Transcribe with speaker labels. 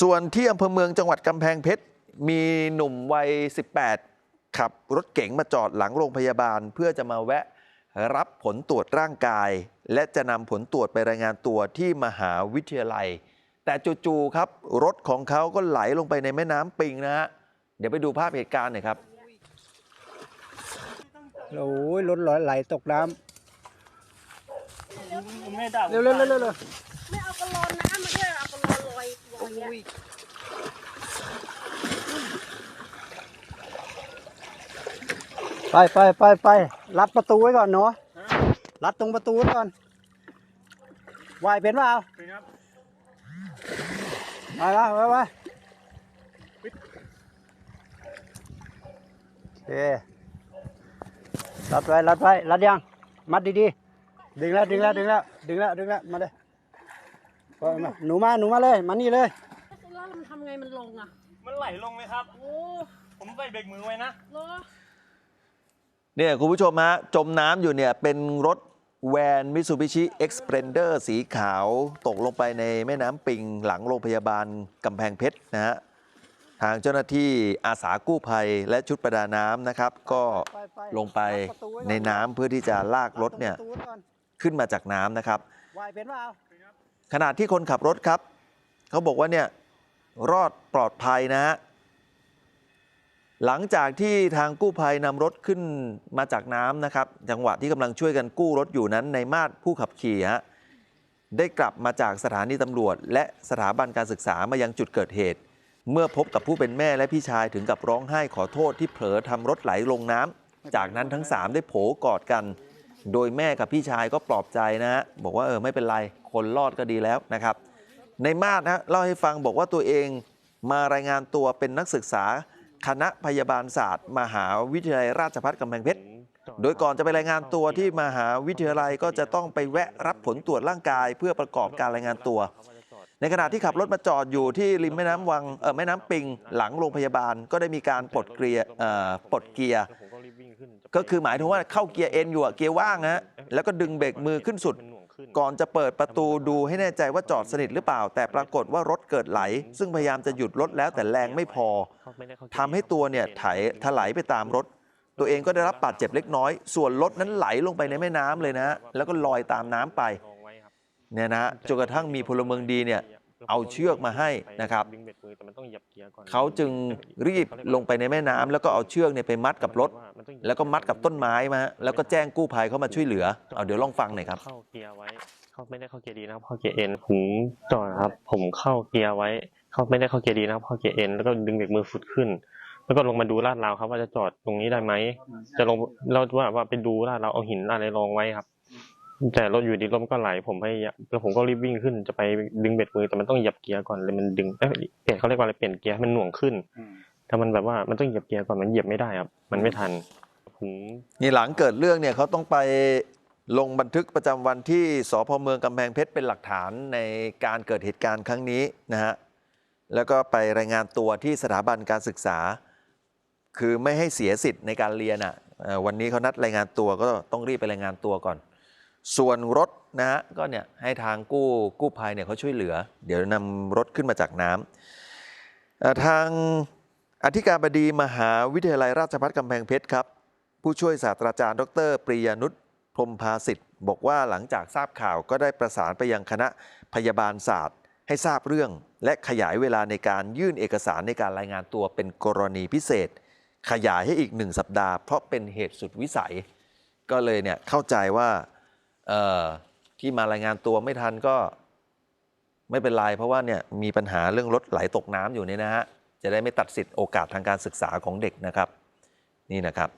Speaker 1: ส่วนที่อำเภอเมืองจังหวัดกำแพงเพชร มีหนุ่มวัย 18 ขับรถเก๋งมาจอดหลังโรงพยาบาล เพื่อจะมาแวะรับผลตรวจร่างกาย และจะนำผลตรวจไปรายงานตัวที่มหาวิทยาลัย แต่จู่ๆครับ รถของเขาก็ไหลลงไปในแม่น้ำปิงนะฮะเดี๋ยวไปดูภาพเหตุการณ์หน่อยครับ
Speaker 2: โอ้ยรถลอยไหลตกน้
Speaker 3: ไม่ได้ำ
Speaker 2: เร็วเร็
Speaker 4: ไม่เอากระลอนน้ำมาด้วยเอากระลอนลอยลอยอะ
Speaker 2: ไปไปไปไปรัดประตูไว้ก่อนเนาะรัดตรงประตูไว้ก่อนวายเป็นเปล่า
Speaker 3: เป็นครับ
Speaker 2: ไปไปไปไปโอเครัดไว้รัดไว้รัดยังมัดดีๆดึงแล้วดึงแล้วดึงแล้วดึงแล้วดึงแล้วมาเลย หนูมาหนูมาเลยมานี่เลย
Speaker 4: แล้วมันทำไงมันลงอะ
Speaker 3: มันไหลลงไหมครับ
Speaker 4: โอ้
Speaker 3: ผมใส่เบรกมือไว้นะ
Speaker 4: เหรอ
Speaker 1: เนี่ยคุณผู้ชมฮะ จมน้ำอยู่เนี่ย เป็นรถแวนมิ t ซูบิชิเอ็กซ์เพรนเดอร์สีขาว ตกลงไปในแม่น้ำปิงหลังโรงพยาบาลกำแพงเพชรนะฮะ ทางเจ้าหน้าที่อาสากู้ภัยและชุดประดาน้ำนะครับ ก็ลงไปในน้ำเพื่อที่จะลากรถเนี่ย
Speaker 2: ดประตูไว้ก่อน
Speaker 1: ขึ้นมาจากน้ำนะครับ
Speaker 2: วายเป็นเปล่า
Speaker 1: ขณะที่คนขับรถครับ เขาบอกว่าเนี่ยรอดปลอดภัยนะฮะหลังจากที่ทางกู้ภัยนำรถขึ้นมาจากน้ำนะครับ จังหวะที่กำลังช่วยกันกู้รถอยู่นั้นในมาดผู้ขับขี่ฮะได้กลับมาจากสถานีตำรวจ และสถาบันการศึกษามายังจุดเกิดเหตุ เมื่อพบกับผู้เป็นแม่และพี่ชายถึงกับร้องไห้ขอโทษที่เผลอทำรถไหลลงน้ำจากนั้นทั้งสามได้โผกอดกัน โดยแม่กับพี่ชายก็ปลอบใจนะฮะบอกว่าเออไม่เป็นไร คนรอดก็ดีแล้วนะครับ ในมาดนะเล่าให้ฟังบอกว่าตัวเองมารายงานตัวเป็นนักศึกษาคณะพยาบาลศาสตร์ มหาวิทยาลัยราชภัฏกำแพงเพชรโดยก่อนจะไปรายงานตัวที่มหาวิทยาลัยก็จะต้องไปแวะรับผลตรวจร่างกาย เพื่อประกอบการรายงานตัว ในขณะที่ขับรถมาจอดอยู่ที่ริมแม่น้ำวังเออแม่น้ำปิงหลังโรงพยาบาลก็ได้มีการปลดเกียร์เอ่อปลดเกียร์ก็คือหมายถึงว่าเข้าเกียร์เอ็นอยู่อะเกียร์ว่างนะฮะแล้วก็ดึงเบรกมือขึ้นสุด ก่อนจะเปิดประตูดูให้แน่ใจว่าจอดสนิทหรือเปล่า แต่ปรากฏว่ารถเกิดไหล ซึ่งพยายามจะหยุดรถแล้วแต่แรงไม่พอทำให้ตัวเนี่ยไถถลายไปตามรถ ตัวเองก็ได้รับบาดเจ็บเล็กน้อย ส่วนรถนั้นไหลลงไปในแม่น้ำเลยนะฮะแล้วก็ลอยตามน้ำไปเนี่ยนะฮะจนกระทั่งมีพลเมืองดีเนี่ย เอาเชือกมาให้นะครับเขาจึงรีบลงไปในแม่น้ำแล้วก็เอาเชือกเนี่ยไปมัดกับรถ แล้วก็มัดกับต้นไม้มาฮะแล้วก็แจ้งกู้ภัยเข้ามาช่วยเหลือเอาเดี๋ยวลองฟังหน่อยครับ
Speaker 5: เข้าเกียร์ไว้เขาไม่ได้เข้าเกียร์ดีนะครับเข้าเกียร์เอ็นผมจอดครับ ผมเข้าเกียร์ไว้เขาไม่ได้เข้าเกียร์ดีนะครับเข้าเกียร์เอ็นแล้วก็ดึงเบรกมือฟุตขึ้นแล้วก็ลงมาดูลาดราวครับว่าจะจอดตรงนี้ได้ไหม จะลงเราว่าว่าไปดูลาดราวเอาหินอะไรรองไว้ครับ แต่รถอยู่ดีรถมันก็ไหลผมพยายามแล้วผมก็รีบวิ่งขึ้นจะไปดึงเบรกมือแต่มันต้องเหยียบเกียร์ก่อนเลยมันดึงเอ้ยเปลี่ยนเขาเรียกว่าอะไรเปลี่ยนเกียร์ให้มันหน่วงขึ้นถ้ามันแบบว่ามันต้องเหยียบเกียร์ก่อนมันเหยียบไม่ได้ครับ มันไม่ทันผม
Speaker 1: นี่หลังเกิดเรื่องเนี่ยเขาต้องไปลงบันทึกประจำวันที่สพเมืองกำแพงเพชรเป็นหลักฐานในการเกิดเหตุการณ์ครั้งนี้นะฮะแล้วก็ไปรายงานตัวที่สถาบันการศึกษา คือไม่ให้เสียสิทธิ์ในการเรียนอะเอ่อวันนี้เขานัดรายงานตัวก็ต้องรีบไปรายงานตัวก่อน ส่วนรถนะฮะก็เนี่ยให้ทางกู้กู้ภัยเนี่ยเขาช่วยเหลือ เดี๋ยวนำรถขึ้นมาจากน้ำทางอธิการบดีมหาวิทยาลัยราชภัฏกำแพงเพชรครับ ผู้ช่วยศาสตราจารย์ ดร ปริยานุชพรมภาสิทธิ์ บอกว่าหลังจากทราบข่าวก็ได้ประสานไปยังคณะพยาบาลศาสตร์ ให้ทราบเรื่อง และขยายเวลาในการยื่นเอกสารในการรายงานตัวเป็นกรณีพิเศษ ขยายให้อีกหนึ่งสัปดาห์เพราะเป็นเหตุสุดวิสัย ก็เลยเนี่ยเข้าใจว่า ที่มารายงานตัวไม่ทันก็ไม่เป็นไรเพราะว่าเนี่ยมีปัญหาเรื่องรถไหลตกน้ำอยู่เนี่ยนะฮะจะได้ไม่ตัดสิทธิ์โอกาสทางการศึกษาของเด็กนะครับ นี่นะครับ